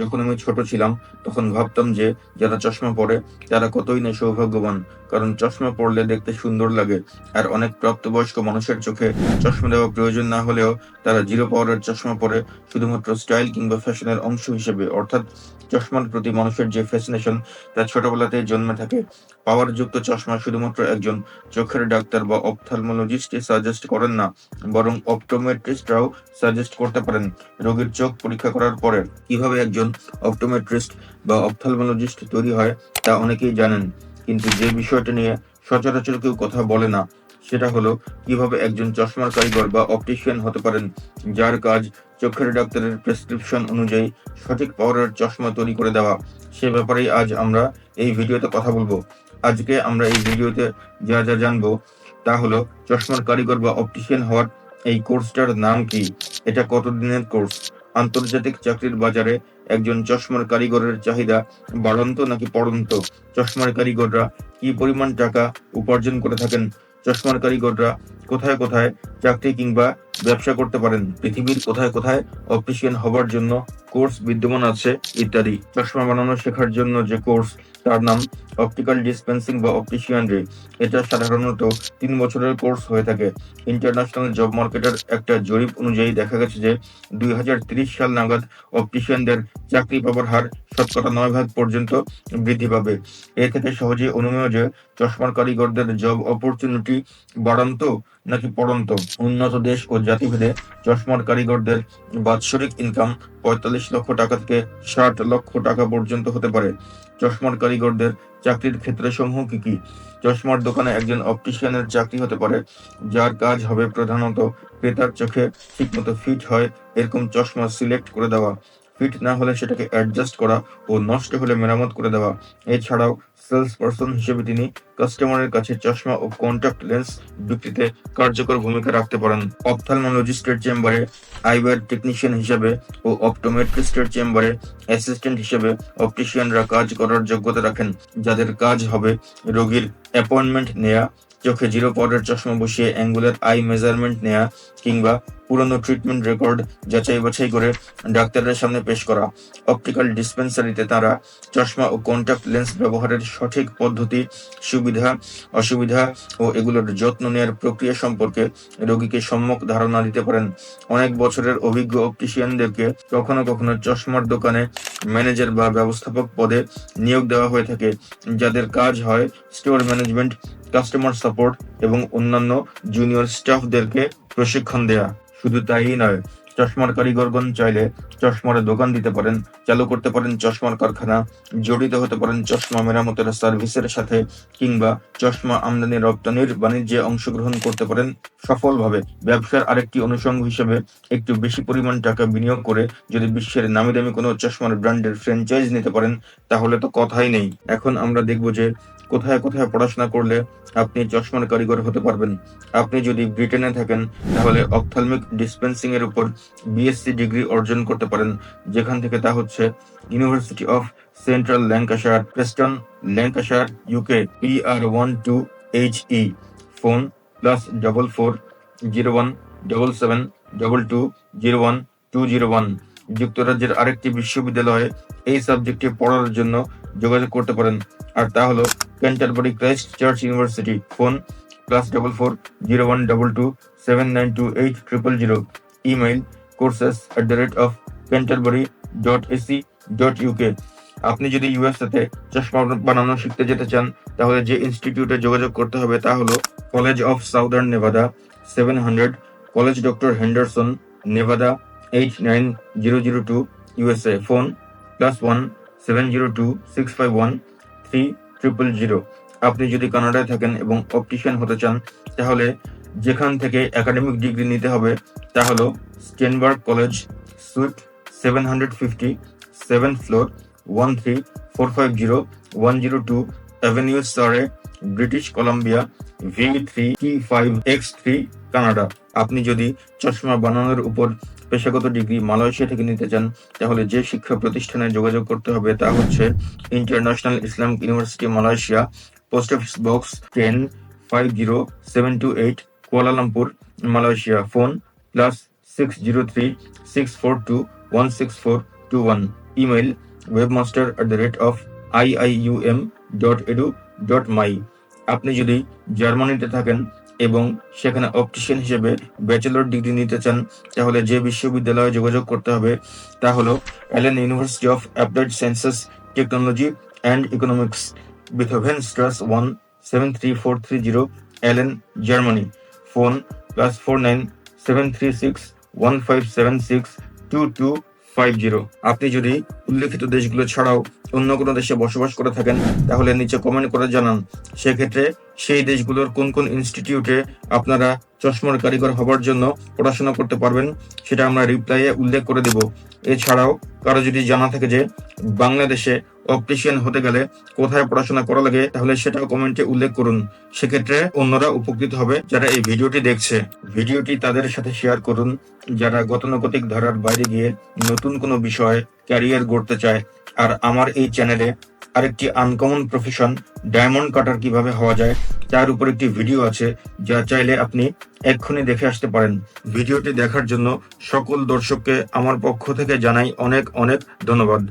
যখন আমি ছোট ছিলাম, তখন ভাবতাম যে যারা চশমা পরে, তারা কতই না সৌভাগ্যবান। কারণ চশমা পরলে দেখতে সুন্দর লাগে, আর অনেক প্রাপ্তবয়স্ক মানুষের চোখে চশমা দেওয়া প্রয়োজন না হলেও তারা জিরো পাওয়ারের চশমা পরে শুধুমাত্র স্টাইল কিংবা ফ্যাশনের অংশ হিসেবে, অর্থাৎ চশমার প্রতি মানুষের যে ফ্যাসিনেশন তা ছোটবেলাতেই জন্মে থাকে। পাওয়ারযুক্ত চশমা শুধুমাত্র একজন চোখের ডাক্তার বা অপথালমোলজিস্টই সাজেস্ট করেন না, বরং অপটোমেট্রিস্টরাও সাজেস্ট করতে পারেন, রোগীর চোখ পরীক্ষা করার পরে কীভাবে একজন অপটোমেট্রিস্ট বা অপথালমোলজিস্ট তৈরি হয়, তা অনেকেই জানেন। কিন্তু যে বিষয়টা নিয়ে সচরাচর কেউ কথা বলে না, সেটা হলো কীভাবে একজন চশমার কারিগর বা অপটিশিয়ান হতে পারেন, যার কাজ চোখের ডাক্তারের প্রেসক্রিপশন অনুযায়ী সঠিক পাওয়ারের চশমা তৈরি করে দেওয়া। সে ব্যাপারেই আজ আমরা এই ভিডিওতে কথা বলব। আজকে আমরা এই ভিডিওতে যা যা জানব, তা হলো চশমার কারিগর বা অপটিশিয়ান হওয়ার এই কোর্সটার নাম কি? এটা কতদিনের কোর্স? আন্তর্জাতিক চাকরির বাজারে একজন চশমার কারিগরের চাহিদা বাড়ন্ত নাকি পড়ন্ত? চশমার কারিগররা কি পরিমাণ টাকা উপার্জন করে থাকেন? চশমার কারিগররা কোথায় কোথায় চাকরি কিংবা ব্যবসা করতে পারেন? পৃথিবীর কোথায় কোথায় অপটিশিয়ান হবার জন্য কোর্স বিদ্যমান আছে ইত্যাদি। চশমা বানানো শেখার জন্য যে কোর্স, তার নাম অপটিক্যাল ডিসপেন্সিং বা অপটিশিয়ানরি এটা সাধারণত তিন বছরের কোর্স হয়ে থাকে। ইন্টারন্যাশনাল জব মার্কেটের একটা জরিপ অনুযায়ী দেখা গেছে যে, দুই সাল নাগাদ অপটিশিয়ানদের চাকরি পাবার হার শতকরা নয় ভাগ পর্যন্ত বৃদ্ধি পাবে। এ থেকে সহজেই অনুমেয় যে, চশমার কারিগরদের জব অপরচুনিটি বাড়ন্ত নাকি পড়ন্ত। উন্নত দেশ ও জাতিভেদে চশমার কারিগরদের বাৎসরিক ইনকাম পঁয়তাল্লিশ লক্ষ টাকা থেকে ষাট লক্ষ টাকা পর্যন্ত হতে পারে। চশমার কারিগরদের চাকরির ক্ষেত্রে সমূহ কি কি? চশমার দোকানে একজন অপটিশিয়ানের চাকরি হতে পারে, যার কাজ হবে প্রধানত ক্রেতার চোখে ঠিকমতো ফিট হয়, এরকম চশমা সিলেক্ট করে দেওয়া। ফিট না হলে সেটাকে অ্যাডজাস্ট করা ও নষ্ট হলে মেরামত করে দেওয়া। এছাড়াও সেলস পারসন হিসেবে তিনি কাস্টমারের কাছে চশমা ও কন্ট্যাক্ট লেন্স বিক্রিতে কার্যকর ভূমিকা রাখতে পারেন। অপথালমোলজিস্টের চেম্বারে আইওয়ার টেকনিশিয়ান হিসেবে ও অপটোমেট্রিস্টের চেম্বারে অ্যাসিস্ট্যান্ট হিসেবে অপটিশিয়ানরা কাজ করার যোগ্যতা রাখেন, যাদের কাজ হবে রোগীর অ্যাপয়েন্টমেন্ট নেয়া, চোখে জিরো পাওয়ারের চশমা বসিয়ে অ্যাঙ্গুলার আই মেজারমেন্ট নেয়া কিংবা পুরনো ট্রিটমেন্ট রেকর্ড যাচাই বাছাই করে ডাক্তারের সামনে পেশ করা। অপটিক্যাল ডিসপেন্সারিতে তারা চশমা ও কন্ট্যাক্ট লেন্স ব্যবহারের সঠিক পদ্ধতি, সুবিধা, অসুবিধা ও এগুলোর যত্ন নেওয়ার প্রক্রিয়া সম্পর্কে রোগীকে সম্যক ধারণা দিতে পারেন। অনেক বছরের অভিজ্ঞ অপটিশিয়ানদেরকে কখনো কখনো চশমার দোকানে ম্যানেজার বা ব্যবস্থাপক পদে নিয়োগ দেওয়া হয়ে থাকে, যাদের কাজ হয় স্টোর ম্যানেজমেন্ট কাস্টমার সাপোর্ট এবং অন্যান্য জুনিয়র স্টাফদেরকে প্রশিক্ষণ দেয়া। শুধু তাই নয়, চশমার কারিগরগণ চাইলে চশমার দোকান দিতে পারেন, চালু করতে পারেন চশমার কারখানা, জড়িত হতে পারেন চশমা মেরামতের সার্ভিসের সাথে, কিংবা চশমা আমদানি রপ্তানির বাণিজ্যে অংশগ্রহণ করতে পারেন সফলভাবে। ব্যবসার আরেকটি অনুষঙ্গ হিসেবে একটু বেশি পরিমাণ টাকা বিনিয়োগ করে যদি বিশ্বের নামি দামি কোনো চশমার ব্র্যান্ডের ফ্র্যাঞ্চাইজ নিতে পারেন, তাহলে তো কথাই নেই। এখন আমরা দেখব যে কোথায় কোথায় পড়াশোনা করলে আপনি চশমার কারিগর হতে পারবেন? আপনি যদি ব্রিটেনে থাকেন, তাহলে অপথালমিক ডিসপেন্সিং এর উপর বিএসসি ডিগ্রি অর্জন করতে পারেন। যেখান থেকে তা হচ্ছে university of central Lancashire Preston Lancashire UK P R one two H E phone plus double four zero one double seven double two zero one two zero one যুক্তরাজ্যের আরেকটি বিশ্ববিদ্যালয়ে এই সাবজেক্টে পড়ার জন্য যোগাযোগ করতে পারেন। আর তা হলো Canterbury Christ Church university phone plus double four zero one double two seven nine two eight triple zero email courses at the rate of Canterbury dot AC dot UK আপনি যদি ইউএসএতে চশমা বানানো শিখতে যেতে চান, তাহলে যে ইনস্টিটিউটে যোগাযোগ করতে হবে তা হলো college of southern Nevada seven hundred college doctor Henderson Nevada eight nine zero zero two USA phone plus one seven zero two six five one three triple zero আপনি যদি কানাডায় থাকেন এবং অপটিশিয়ান হতে চান, তাহলে যেখান থেকে একাডেমিক ডিগ্রি নিতে হবে, তা হলো Stenberg college suite seven hundred fifty seven floor one three four five zero one zero two avenue Surrey British Columbia V three T five X three Canada আপনি যদি চশমা বানানোর উপর পেশাগত ডিগ্রি মালয়েশিয়া থেকে নিতে চান, তাহলে যে শিক্ষা প্রতিষ্ঠানে যোগাযোগ করতে হবে তা হচ্ছে international Islamic university Malaysia post office box ten five zero seven two eight Kuala Lumpur Malaysia phone plus six zero three six four two one six four two one email webmaster at the rate of IIUM dot edu dot my আপনি যদি জার্মানিতে থাকেন এবং সেখানে অপটিশিয়ান হিসেবে bachelor degree নিতে চান, তাহলে যে বিশ্ববিদ্যালয়ে যোগাযোগ করতে হবে, তা হলো Aalen university of applied sciences technology and economics Beethoven strasse one seven three four three zero Aalen Germany phone plus four nine seven three six one five seven six two two five zero আপনি যদি উল্লেখিত দেশগুলো ছাড়াও অন্য কোনো দেশে বসবাস করে থাকেন, তাহলে নিচে কমেন্ট করে জানান। সেক্ষেত্রে সেই দেশগুলোর কোন কোন ইনস্টিটিউটে আপনারা চশমার কারিগর হবার জন্য পড়াশোনা করতে পারবেন, সেটা আমরা রিপ্লাইয়ে উল্লেখ করে দেব। এছাড়াও কারও যদি জানা থাকে যে বাংলাদেশে অপটিশিয়ান হতে গেলে কোথায় পড়াশোনা করা লাগে, তাহলে সেটাও কমেন্টে উল্লেখ করুন। সেক্ষেত্রে অন্যরা উপকৃত হবে যারা এই ভিডিওটি দেখছে। ভিডিওটি তাদের সাথে শেয়ার করুন। যারা গতানুগতিক ধারার বাইরে গিয়ে নতুন কোনো বিষয়ে ক্যারিয়ার গড়তে চায়, আর আমার এই চ্যানেলে আরেকটি আনকমন প্রফেশন ডায়মন্ড কাটার কীভাবে হওয়া যায়, তার উপর একটি ভিডিও আছে, যা চাইলে আপনি এক্ষুনি দেখে আসতে পারেন। ভিডিওটি দেখার জন্য সকল দর্শককে আমার পক্ষ থেকে জানাই অনেক অনেক ধন্যবাদ।